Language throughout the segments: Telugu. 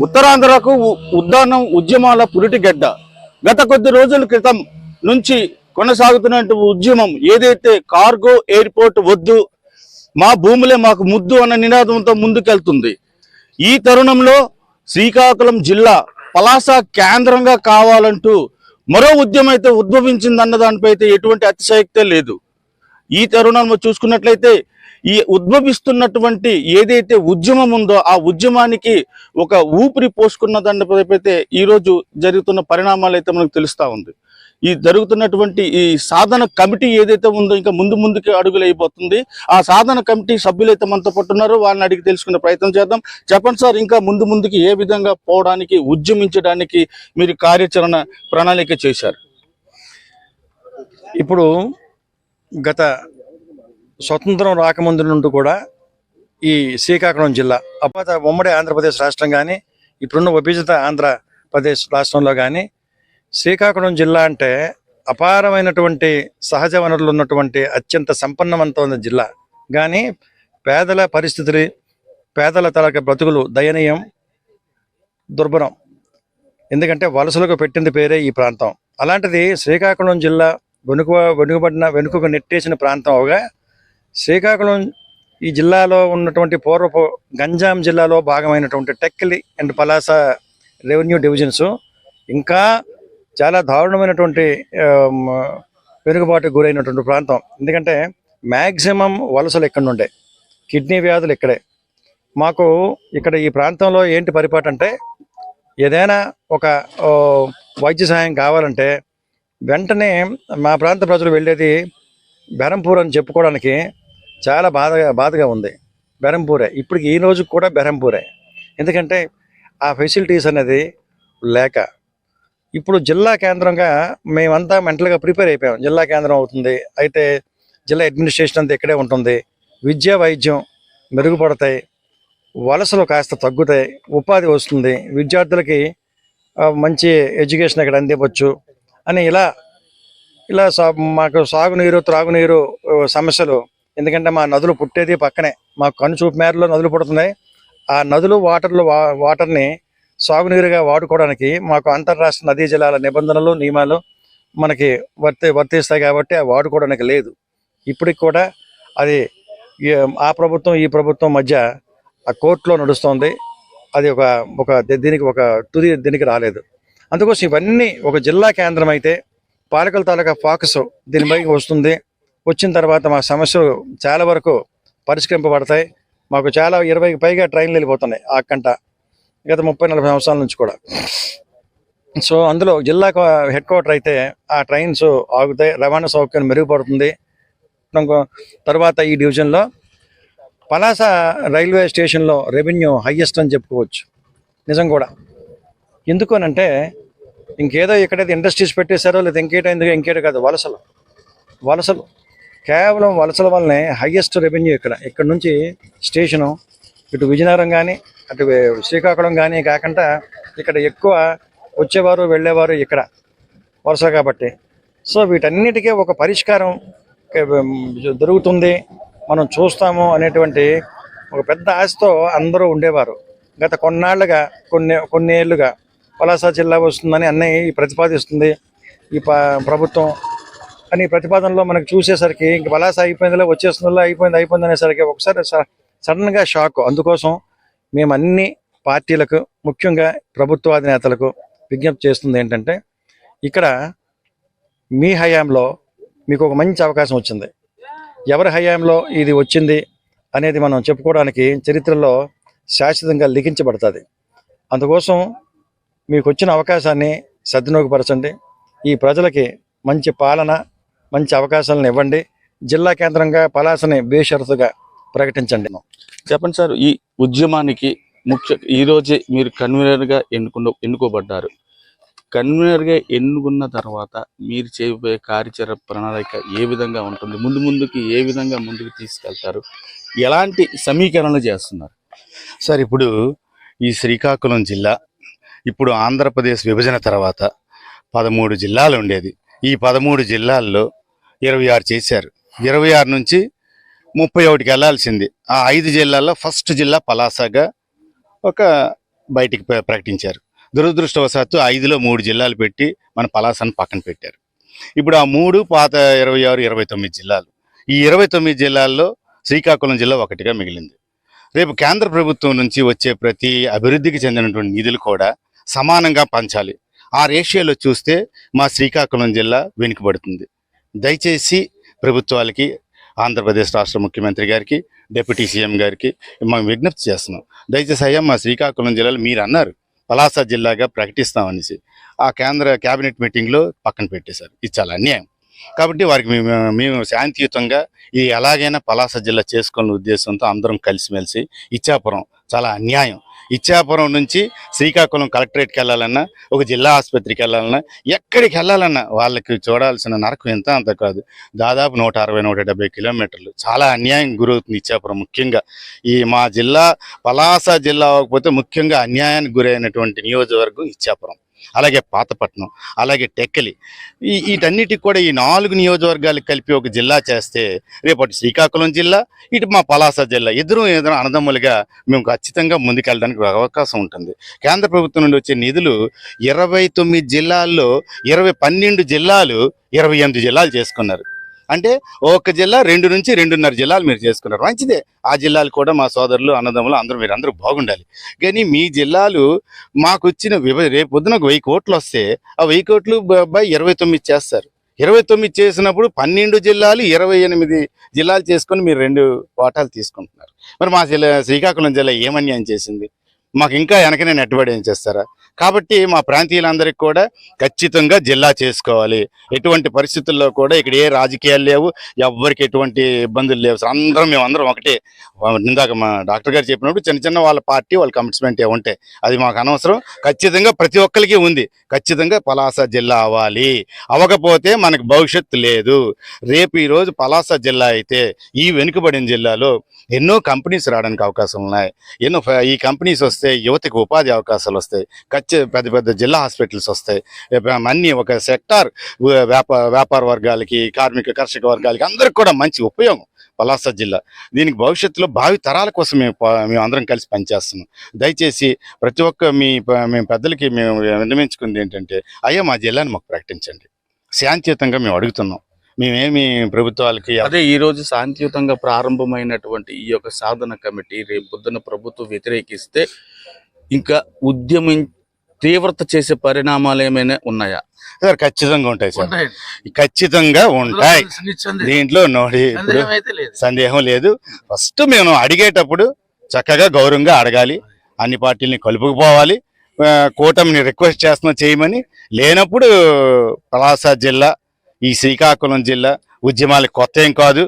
ఉత్తరాంధ్రకు ఉ- ఉద్దానం ఉద్యమాల పురిటిగడ్డ గత కొద్ది రోజుల క్రితం నుంచి కొనసాగుతున్న ఉద్యమం ఏదైతే కార్గో ఎయిర్పోర్ట్ వద్దు మా భూములే మాకు ముద్దు అన్న నినాదంతో ముందుకెళ్తుంది. ఈ తరుణంలో శ్రీకాకుళం జిల్లా పలాస కేంద్రంగా కావాలంటూ మరో ఉద్యమం అయితే ఉద్భవించిందన్న దానిపై అయితే ఎటువంటి అతిశయక్తే లేదు. ఈ తరుణంలో చూసుకున్నట్లయితే ఈ ఉద్భవిస్తున్నటువంటి ఏదైతే ఉద్యమం ఉందో ఆ ఉద్యమానికి ఒక ఊపిరి పోసుకున్న దానిపైతే ఈరోజు జరుగుతున్న పరిణామాలు అయితే మనకు తెలుస్తూ ఉంది. ఈ జరుగుతున్నటువంటి ఈ సాధన కమిటీ ఏదైతే ఉందో ఇంకా ముందు ముందుకి అడుగులైపోతుంది ఆ సాధన కమిటీ సభ్యులైతే మనతో పట్టున్నారో వాళ్ళని అడిగి తెలుసుకునే ప్రయత్నం చేద్దాం. చెప్పండి సార్ ఇంకా ముందు ముందుకి ఏ విధంగా పోవడానికి ఉద్యమించడానికి మీరు కార్యాచరణ ప్రణాళిక చేశారు? ఇప్పుడు గత స్వతంత్రం రాకముందు నుండి కూడా ఈ శ్రీకాకుళం జిల్లా అపాత ఉమ్మడి ఆంధ్రప్రదేశ్ రాష్ట్రం కానీ ఇప్పుడున్న విభజిత ఆంధ్రప్రదేశ్ రాష్ట్రంలో కానీ శ్రీకాకుళం జిల్లా అంటే అపారమైనటువంటి సహజ వనరులు ఉన్నటువంటి అత్యంత సంపన్నవంతమైన జిల్లా. కానీ పేదల పరిస్థితులు పేదల తరగ బ్రతుకులు దయనీయం దుర్భరం. ఎందుకంటే వలసలకు పెట్టింది పేరే ఈ ప్రాంతం. అలాంటిది శ్రీకాకుళం జిల్లా వెనుక వెనుకబడిన వెనుకకు నెట్టేసిన ప్రాంతం అవగా శ్రీకాకుళం ఈ జిల్లాలో ఉన్నటువంటి పూర్వపు గంజాం జిల్లాలో భాగమైనటువంటి Tekkali and Palasa revenue divisions ఇంకా చాలా దారుణమైనటువంటి వెనుకబాటు వెనుకబాటుకు గురైనటువంటి ప్రాంతం. ఎందుకంటే మ్యాక్సిమం వలసలు ఇక్కడ నుండే కిడ్నీ వ్యాధులు ఇక్కడే. మాకు ఇక్కడ ఈ ప్రాంతంలో ఏంటి పరిపాటు అంటే ఏదైనా ఒక వైద్య సహాయం కావాలంటే వెంటనే మా ప్రాంత ప్రజలు వెళ్ళేది బెరంపూర్ అని చెప్పుకోవడానికి చాలా బాధగా బాధగా ఉంది. బెరంపూరే. ఇప్పటికి ఈ రోజు కూడా బెరంపూరే. ఎందుకంటే ఆ ఫెసిలిటీస్ అనేది లేక. ఇప్పుడు జిల్లా కేంద్రంగా మేమంతా మెంటల్గా ప్రిపేర్ అయిపోయాం. జిల్లా కేంద్రం అవుతుంది. అయితే జిల్లా అడ్మినిస్ట్రేషన్ అంతా ఇక్కడే ఉంటుంది. విద్యా వైద్యం మెరుగుపడతాయి. వలసలు కాస్త తగ్గుతాయి. ఉపాధి వస్తుంది. విద్యార్థులకి మంచి ఎడ్యుకేషన్ ఇక్కడ అందివచ్చు అని ఇలా ఇలా సా మాకు సాగునీరు త్రాగునీరు సమస్యలు. ఎందుకంటే మా నదులు పుట్టేది పక్కనే. మా కన్ను చూపు మేరలో నదులు పుడుతున్నాయి. ఆ నదులు వాటర్లు వా వాటర్ని సాగునీరుగా వాడుకోవడానికి మాకు అంతర్రాష్ట్ర నదీ జలాల నిబంధనలు నియమాలు మనకి వర్తి వర్తిస్తాయి కాబట్టి అవి వాడుకోవడానికి లేదు. ఇప్పటికి కూడా అది ఆ ప్రభుత్వం ఈ ప్రభుత్వం మధ్య ఆ కోర్టులో నడుస్తుంది. అది ఒక ఒక దీనికి ఒక తుది దీనికి రాలేదు. అందుకోసం ఇవన్నీ ఒక జిల్లా కేంద్రం అయితే పాలకుల తాలూకా ఫోకస్ దీనిపై వస్తుంది. వచ్చిన తర్వాత మా సమస్యలు చాలా వరకు పరిష్కరింపబడతాయి. మాకు చాలా ఇరవైకి పైగా ట్రైన్లు వెళ్ళిపోతున్నాయి ఆ కంట. గత ముప్పై నలభై సంవత్సరాల నుంచి కూడా. సో అందులో జిల్లా హెడ్ క్వార్టర్ అయితే ఆ ట్రైన్స్ ఆగుతాయి. రవాణా సౌకర్యం మెరుగుపడుతుంది. తర్వాత ఈ డివిజన్లో పలాస రైల్వే స్టేషన్లో రెవెన్యూ హయ్యెస్ట్ అని చెప్పుకోవచ్చు. నిజం కూడా. ఎందుకు అని అంటే ఇంకేదో ఎక్కడైతే ఇండస్ట్రీస్ పెట్టేశారో లేదా ఇంకేటో ఎందుకు ఇంకేటో కాదు వలసలు. వలసలు. కేవలం వలసల వల్లనే హయ్యెస్ట్ రెవెన్యూ ఇక్కడ. ఇక్కడ నుంచి స్టేషను ఇటు విజయనగరం కానీ అటు శ్రీకాకుళం కానీ కాకుండా ఇక్కడ ఎక్కువ వచ్చేవారు వెళ్ళేవారు ఇక్కడ వలస కాబట్టి. సో వీటన్నిటికీ ఒక పరిష్కారం దొరుకుతుంది. మనం చూస్తాము అనేటువంటి ఒక పెద్ద ఆశతో అందరూ ఉండేవారు. గత కొన్నాళ్ళుగా కొన్ని కొన్ని ఏళ్ళుగా పలాస జిల్లా వస్తుందని అన్నయ్య ప్రతిపాదిస్తుంది. ఈ ప్రభుత్వం అని ప్రతిపాదనలో మనకు చూసేసరికి ఇంక పలాస అయిపోయిందిలే వచ్చేస్తుందిలే అయిపోయింది అయిపోయింది అనేసరికి ఒకసారి స- సడన్గా షాక్. అందుకోసం మేము అన్ని పార్టీలకు ముఖ్యంగా ప్రభుత్వాధినేతలకు విజ్ఞప్తి చేస్తుంది ఏంటంటే ఇక్కడ మీ హయాంలో మీకు ఒక మంచి అవకాశం వచ్చింది. ఎవరి హయాంలో ఇది వచ్చింది అనేది మనం చెప్పుకోవడానికి చరిత్రలో శాశ్వతంగా లిఖించబడుతుంది. అందుకోసం మీకు వచ్చిన అవకాశాన్ని సద్వినియోగపరచండి. ఈ ప్రజలకి మంచి పాలన మంచి అవకాశాలను ఇవ్వండి. జిల్లా కేంద్రంగా పలాసని బేషరతుగా ప్రకటించండి. చెప్పండి సార్ ఈ ఉద్యమానికి ముఖ్య ఈ రోజే మీరు కన్వీనర్గా ఎన్నుకున్న ఎన్నుకోబడ్డారు. కన్వీనర్గా ఎన్నుకున్న తర్వాత మీరు చేయబోయే కార్యాచరణ ప్రణాళిక ఏ విధంగా ఉంటుంది? ముందు ముందుకి ఏ విధంగా ముందుకు తీసుకెళ్తారు? ఎలాంటి సమీకరణలు చేస్తున్నారు? సార్ ఇప్పుడు ఈ శ్రీకాకుళం జిల్లా ఇప్పుడు ఆంధ్రప్రదేశ్ విభజన తర్వాత పదమూడు జిల్లాలు ఉండేది. ఈ పదమూడు జిల్లాల్లో ఇరవై ఆరు చేశారు. ఇరవై ఆరు నుంచి ముప్పై ఒకటికి వెళ్ళాల్సింది. ఆ ఐదు జిల్లాల్లో ఫస్ట్ జిల్లా పలాసగా ఒక బయటికి ప్రకటించారు. దురదృష్టవశాత్తు ఐదులో మూడు జిల్లాలు పెట్టి మన పలాసను పక్కన పెట్టారు. ఇప్పుడు ఆ మూడు పాత ఇరవై ఆరు ఇరవై తొమ్మిది జిల్లాలు. ఈ ఇరవై తొమ్మిది జిల్లాల్లో శ్రీకాకుళం జిల్లా ఒకటిగా మిగిలింది. రేపు కేంద్ర ప్రభుత్వం నుంచి వచ్చే ప్రతి అభివృద్ధికి చెందినటువంటి నిధులు కూడా సమానంగా పంచాలి. ఆ రేషియోలో చూస్తే మా శ్రీకాకుళం జిల్లా వెనుకబడుతుంది. దయచేసి ప్రభుత్వాలకి ఆంధ్రప్రదేశ్ రాష్ట్ర ముఖ్యమంత్రి గారికి డిప్యూటీ సీఎం గారికి మేము విజ్ఞప్తి చేస్తున్నాం. దయచేసి అయ్యా మా శ్రీకాకుళం జిల్లాలో మీరు అన్నారు పలాస జిల్లాగా ప్రకటిస్తామనేసి ఆ కేంద్ర కేబినెట్ మీటింగ్లో పక్కన పెట్టేశారు. ఇది చాలా అన్యాయం. కాబట్టి వారికి మేము మేము శాంతియుతంగా ఇది ఎలాగైనా పలాస జిల్లా చేసుకునే ఉద్దేశంతో అందరం కలిసిమెలిసి ఇచ్చాపురం చాలా అన్యాయం. ఇచ్చాపురం నుంచి శ్రీకాకుళం కలెక్టరేట్కి వెళ్ళాలన్నా ఒక జిల్లా ఆసుపత్రికి వెళ్ళాలన్నా ఎక్కడికి వెళ్ళాలన్నా వాళ్ళకి చూడాల్సిన నరకం ఎంత అంత కాదు. దాదాపు నూట అరవై నూట డెబ్బై కిలోమీటర్లు. చాలా అన్యాయం గురవుతుంది ఇచ్చాపురం ముఖ్యంగా. ఈ మా జిల్లా పలాస జిల్లా అవ్వకపోతే ముఖ్యంగా అన్యాయానికి గురైనటువంటి నియోజకవర్గం ఇచ్చాపురం. అలాగే పాతపట్నం అలాగే టెక్కలి. ఈ వీటన్నిటికి కూడా ఈ నాలుగు నియోజకవర్గాలు కలిపి ఒక జిల్లా చేస్తే రేపటి శ్రీకాకుళం జిల్లా ఇటు మా పలాస జిల్లా ఇద్దరు ఏదైనా అనదమ్ములుగా మేము ఖచ్చితంగా ముందుకెళ్ళడానికి అవకాశం ఉంటుంది. కేంద్ర ప్రభుత్వం నుండి వచ్చే నిధులు ఇరవై తొమ్మిది జిల్లాల్లో ఇరవై పన్నెండు జిల్లాలు ఇరవై ఎనిమిది జిల్లాలు చేసుకున్నారు. అంటే ఒక్క జిల్లా రెండు నుంచి రెండున్నర జిల్లాలు మీరు చేసుకున్నారు. మంచిదే. ఆ జిల్లాలు కూడా మా సోదరులు అన్నదమ్ములు అందరూ మీరు అందరూ బాగుండాలి. కానీ మీ జిల్లాలు మాకు వచ్చిన రేపు పొద్దున ఒక వెయ్యి కోట్లు వస్తే ఆ వెయ్యి కోట్లు బై ఇరవై తొమ్మిది చేస్తారు. ఇరవై తొమ్మిది చేసినప్పుడు పన్నెండు జిల్లాలు ఇరవై ఎనిమిది జిల్లాలు చేసుకొని మీరు రెండు వాటాలు తీసుకుంటున్నారు. మరి మా జిల్లా శ్రీకాకుళం జిల్లా ఏమన్యాయం చేసింది? మాకు ఇంకా వెనకనే నెట్టుబడి ఏం చేస్తారా? కాబట్టి మా ప్రాంతీయులందరికీ కూడా ఖచ్చితంగా జిల్లా చేసుకోవాలి. ఎటువంటి పరిస్థితుల్లో కూడా ఇక్కడ ఏ రాజకీయాలు లేవు ఎవ్వరికి ఎటువంటి ఇబ్బందులు లేవు. అందరం మేము అందరం ఒకటే. ఇందాక మా డాక్టర్ గారు చెప్పినప్పుడు చిన్న చిన్న వాళ్ళ పార్టీ వాళ్ళ కమిట్మెంట్ ఉంటాయి అది మాకు అనవసరం. ఖచ్చితంగా ప్రతి ఒక్కరికి ఉంది. ఖచ్చితంగా పలాస జిల్లా అవ్వాలి. అవ్వకపోతే మనకు భవిష్యత్తు లేదు. రేపు ఈ రోజు పలాస జిల్లా అయితే ఈ వెనుకబడిన జిల్లాలో ఎన్నో కంపెనీస్ రావడానికి అవకాశం ఉన్నాయి. ఎన్నో ఈ కంపెనీస్ వస్తే యువతకు ఉపాధి అవకాశాలు వస్తాయి. ఖచ్చి పెద్ద పెద్ద జిల్లా హాస్పిటల్స్ వస్తాయి. అన్ని ఒక సెక్టార్ వ్యాపార వ్యాపార వర్గాలకి కార్మిక కర్షక వర్గాలకి అందరికి కూడా మంచి ఉపయోగం పలాస జిల్లా. దీనికి భవిష్యత్తులో భావి తరాల కోసం మేము మేము అందరం కలిసి పనిచేస్తున్నాం. దయచేసి ప్రతి ఒక్క మీ ప- మేము పెద్దలకి మేము విన్నమించుకుంది ఏంటంటే అయ్యా మా జిల్లాని మాకు ప్రకటించండి. శాంతియుతంగా మేము అడుగుతున్నాం. మేమేమి ప్రభుత్వాలకి అదే ఈ రోజు శాంతియుతంగా ప్రారంభమైనటువంటి ఈ యొక్క సాధన కమిటీ రేపు పొద్దున ప్రభుత్వం వ్యతిరేకిస్తే ఇంకా ఉద్యమం తీవ్రత చేసే పరిణామాలు ఏమైనా ఉన్నాయా? సార్ ఖచ్చితంగా ఉంటాయి సార్. ఖచ్చితంగా ఉంటాయి. దీంట్లో నోడి సందేహం లేదు. ఫస్ట్ మేము అడిగేటప్పుడు చక్కగా గౌరవంగా అడగాలి. అన్ని పార్టీలని కలుపుకుపోవాలి. కూటమిని రిక్వెస్ట్ చేస్తున్నా చేయమని లేనప్పుడు పలాస జిల్లా ఈ శ్రీకాకుళం జిల్లా ఉద్యమాలకు కొత్త ఏం కాదు.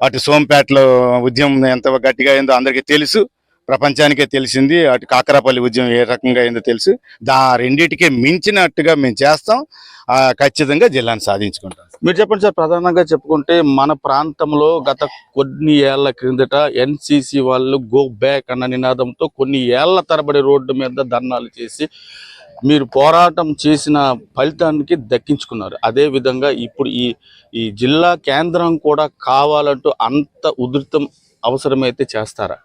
అటు సోంపేటలో ఉద్యమం ఎంత గట్టిగా అయిందో అందరికీ తెలుసు. ప్రపంచానికే తెలిసింది అటు కాకరాపల్లి ఉద్యమం ఏ రకంగా అయిందో తెలుసు. దా రెండింటికి మించినట్టుగా మేము చేస్తాం. ఖచ్చితంగా జిల్లాను సాధించుకుంటాం. మీరు చెప్పండి సార్ ప్రధానంగా చెప్పుకుంటే మన ప్రాంతంలో గత కొన్ని ఏళ్ళ క్రిందట ఎన్సీసీ వాళ్ళు గో బ్యాక్ అన్న నినాదంతో కొన్ని ఏళ్ళ తరబడి రోడ్డు మీద ధర్నాలు చేసి మీరు పోరాటం చేసిన ఫలితానికి దక్కించుకున్నారు. అదే విధంగా ఇప్పుడు ఈ ఈ జిల్లా కేంద్రం కూడా కావాలంటూ అంత ఉధృతం అవసరమైతే చేస్తారా?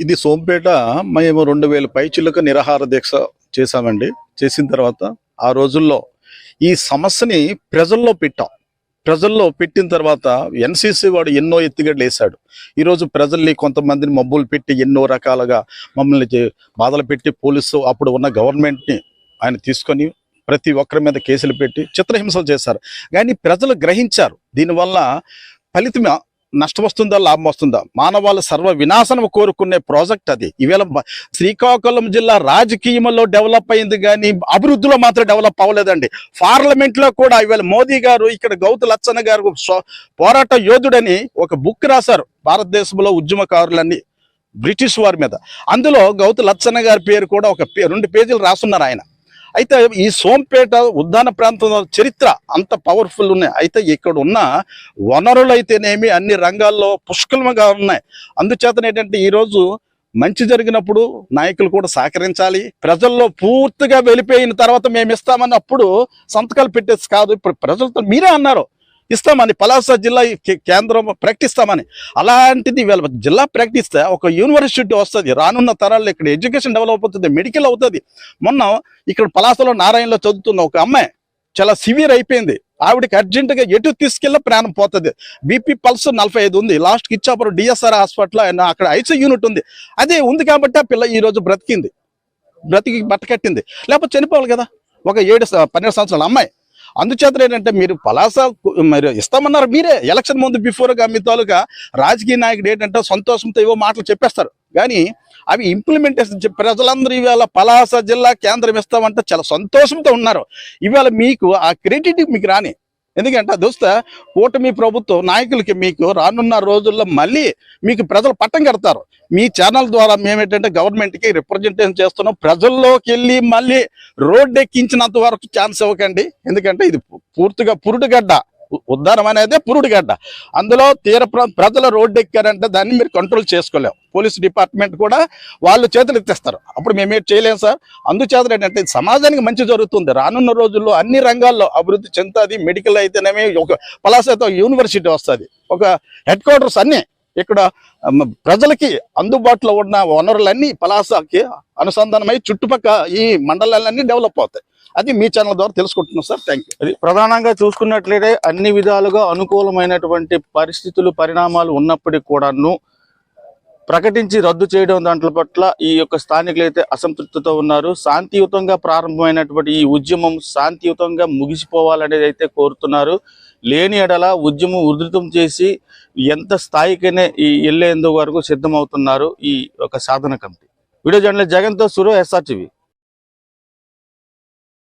ఇది సోంపేట మేము రెండు వేల పైచిలకు నిరాహార దీక్ష చేశామండి. చేసిన తర్వాత ఆ రోజుల్లో ఈ సమస్యని ప్రజల్లో పెట్టాం. ప్రజల్లో పెట్టిన తర్వాత ఎన్సీసీ వాడు ఎన్నో ఎత్తుగడలు వేశాడు. ఈరోజు ప్రజల్ని కొంతమందిని మబ్బులు పెట్టి ఎన్నో రకాలుగా మమ్మల్ని బాధలు పెట్టి పోలీసు అప్పుడు ఉన్న గవర్నమెంట్ని ఆయన తీసుకొని ప్రతి ఒక్కరి మీద కేసులు పెట్టి చిత్రహింసలు చేశారు. కానీ ప్రజలు గ్రహించారు. దీనివల్ల ఫలితం నష్టం వస్తుందా లాభం వస్తుందా మానవాళ సర్వ వినాశనం కోరుకునే ప్రాజెక్ట్ అది. ఈవేళ శ్రీకాకుళం జిల్లా రాజకీయంలో డెవలప్ అయింది కానీ అభివృద్ధిలో మాత్రం డెవలప్ అవ్వలేదండి. పార్లమెంట్లో కూడా ఈవేళ మోదీ గారు ఇక్కడ గౌతు లచ్చన్న గారు పోరాట యోధుడని ఒక బుక్ రాశారు. భారతదేశంలో ఉద్యమకారులన్నీ బ్రిటిష్ వారి మీద. అందులో గౌతు లచ్చన్న గారి పేరు కూడా ఒక పే- రెండు పేజీలు రాసున్నారు ఆయన. అయితే ఈ సోంపేట ఉద్దాన ప్రాంతం చరిత్ర అంత పవర్ఫుల్ ఉన్నాయి. అయితే ఇక్కడ ఉన్న వనరులు అయితేనేమి అన్ని రంగాల్లో పుష్కలంగా ఉన్నాయి. అందుచేతనేటంటే ఈరోజు మంచి జరిగినప్పుడు నాయకులు కూడా సహకరించాలి. ప్రజల్లో పూర్తిగా వెళ్ళిపోయిన తర్వాత మేము ఇస్తామన్నప్పుడు సంతకాలు పెట్టేసి కాదు. ఇప్పుడు ప్రజలతో మీరే అన్నారు. ఇస్తామని పలాస జిల్లా కే- కేంద్రం ప్రకటిస్తామని. అలాంటిది వీళ్ళ జిల్లా ప్రకటిస్తే ఒక యూనివర్సిటీ వస్తుంది రానున్న తరాల్లో ఇక్కడ ఎడ్యుకేషన్ డెవలప్ అవుతుంది మెడికల్ అవుతుంది. మొన్న ఇక్కడ పలాసలో నారాయణలో చదువుతున్న ఒక అమ్మాయి చాలా సివియర్ అయిపోయింది. ఆవిడకి అర్జెంటుగా ఎటు తీసుకెళ్ళి ప్రాణం పోతుంది. బీపీ పల్స్ నలభై ఐదు ఉంది. లాస్ట్ ఇచ్చాపురం డిఎస్ఆర్ హాస్పిటల్ ఆయన అక్కడ ఐసీ యూనిట్ ఉంది. అదే ఉంది కాబట్టి ఆ పిల్ల ఈరోజు బ్రతికింది. బ్రతికి బట్టకట్టింది లేకపోతే చనిపోవాలి కదా. ఒక ఏడు పన్నెండు సంవత్సరాల అమ్మాయి. అందుచేత ఏంటంటే మీరు పలాస మీరు మరి ఇస్తామన్నారు మీరే. ఎలక్షన్ ముందు బిఫోర్గా మీ తాలూకా రాజకీయ నాయకుడు ఏంటంటే సంతోషంతో ఏవో మాటలు చెప్పేస్తారు. కానీ అవి ఇంప్లిమెంటేషన్ ప్రజలందరూ ఇవాళ పలాస జిల్లా కేంద్రం ఇస్తామంటే చాలా సంతోషంతో ఉన్నారు. ఇవాళ మీకు ఆ క్రెడిట్ మీకు రాని. ఎందుకంటే అది వస్తే కూటమి ప్రభుత్వం నాయకులకి మీకు రానున్న రోజుల్లో మళ్ళీ మీకు ప్రజలు పట్టం కడతారు. మీ ఛానల్ ద్వారా మేమేంటంటే గవర్నమెంట్కి రిప్రజెంటేషన్ చేస్తున్నాం. ప్రజల్లోకి వెళ్ళి మళ్ళీ రోడ్డు ఎక్కించినంత వరకు ఛాన్స్ ఇవ్వకండి. ఎందుకంటే ఇది పూర్తిగా పురుడుగడ్డ. ఉద్దానం అనేది పురుడుగడ్డ. అందులో తీర ప్రజలు రోడ్డు ఎక్కారంటే దాన్ని మీరు కంట్రోల్ చేసుకోలేం. పోలీస్ డిపార్ట్మెంట్ కూడా వాళ్ళు చేతులు ఎత్తేస్తారు. అప్పుడు మేమేం చేయలేం సార్. అందుచేత ఏంటంటే సమాజానికి మంచి జరుగుతుంది. రానున్న రోజుల్లో అన్ని రంగాల్లో అభివృద్ధి చెందుతుంది. మెడికల్ అయితేనేమి ఒక పలాసతో యూనివర్సిటీ వస్తుంది. ఒక హెడ్ క్వార్టర్స్ అన్నీ ఇక్కడ ప్రజలకి అందుబాటులో ఉన్న వనరులన్నీ పలాసకి అనుసంధానమై చుట్టుపక్కల ఈ మండలాలన్నీ డెవలప్ అవుతాయి. అది మీ ఛానల్ ద్వారా తెలుసుకుంటున్నాం సార్. థ్యాంక్ యూ అది ప్రధానంగా చూసుకున్నట్లయితే అన్ని విధాలుగా అనుకూలమైనటువంటి పరిస్థితులు పరిణామాలు ఉన్నప్పటికీ కూడాను ప్రకటించి రద్దు చేయడం దాంట్లో పట్ల ఈ యొక్క స్థానికులు అయితే అసంతృప్తితో ఉన్నారు. శాంతియుతంగా ప్రారంభమైనటువంటి ఈ ఉద్యమం శాంతియుతంగా ముగిసిపోవాలనేది అయితే కోరుతున్నారు. లేని ఎడల ఉద్యమం ఉధృతం చేసి ఎంత స్థాయికైనా ఈ వెళ్ళేందుకు వరకు సిద్ధమవుతున్నారు ఈ యొక్క సాధన కమిటీ. వీడియో జర్నలిస్ట్ జగన్తో సురో ఎస్ఆర్టీవీ